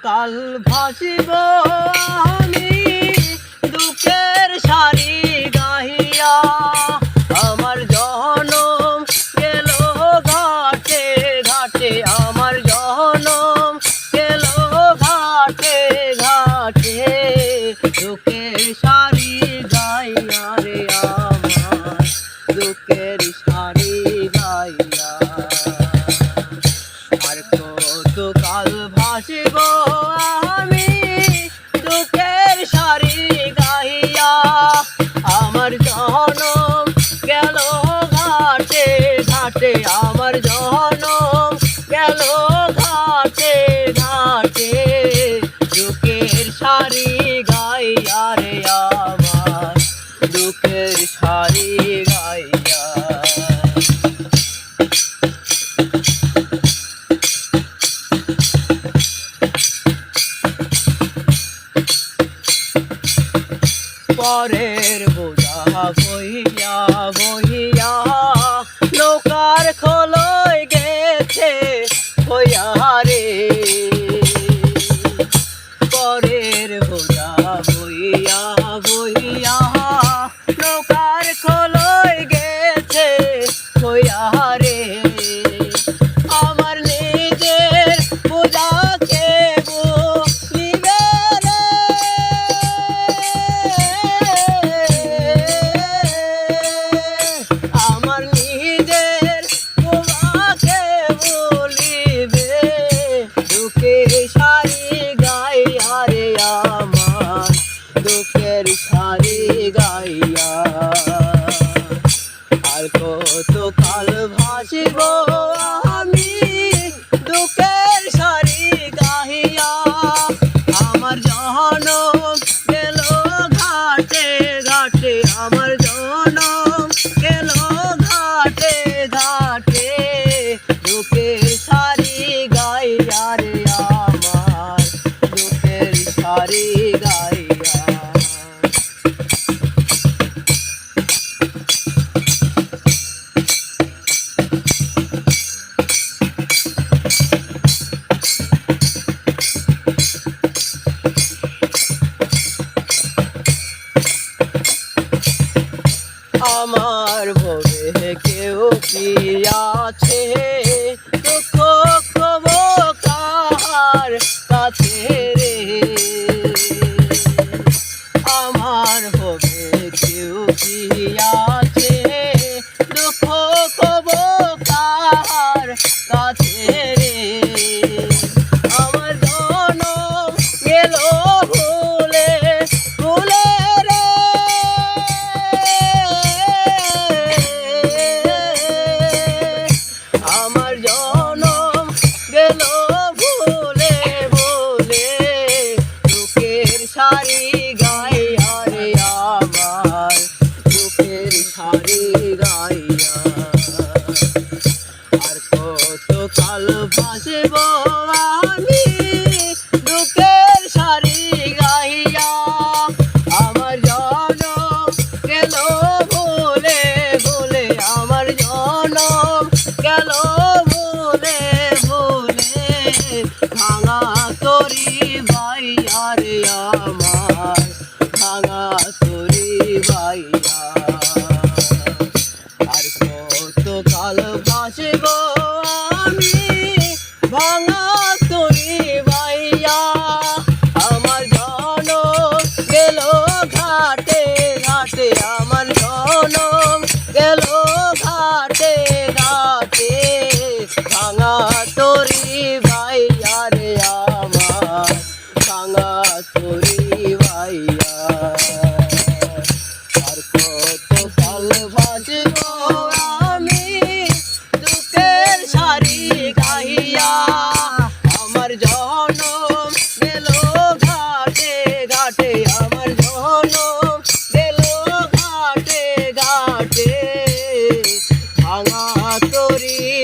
কাল ভাসিব আমি, দুঃখের সারি গাহিয়া। আমার জনম গেল ঘাটে ঘাটে আমার জনম গেল ঘাটে ঘাটে। দুঃখের ভাসিব আমি দুঃখের সারি গাইয়া আমার জনম গেল ঘাটে ঘাটে আমার জনম গেল পরের বোঝা বইয়া বহিয়া নৌকার খোলয় গেছে হইয়া দুঃখের সারি গাইয়া। আর কত কাল ভাসিব আমি দুঃখের সারি গাহিয়া। আমার জনম গেল ঘাটে ঘাটে, আমার জনম গেল ঘাটে ঘাটে। দুঃখের সারি গাইয়া আমার, দুঃখের সারি আমার ভবে কেউ কি আছে? কার কাছে রে। আমার ভোগে কেউ কি গাই আরে আমার চোখের সারি গাইয়া আর কত কাল বাঁচব আমি? কতকাল বাঁচব আমি? ভাঙা তরি ভাইয়া, আমার জন গেল ঘাটে ঘাটে, আমার জন গেল ঘাটে ঘাটে। ভাঙা তরি ভাইয়া রে আমার, ভাঙা তরি ভাইয়া। আর কতকাল ভাঙা তরী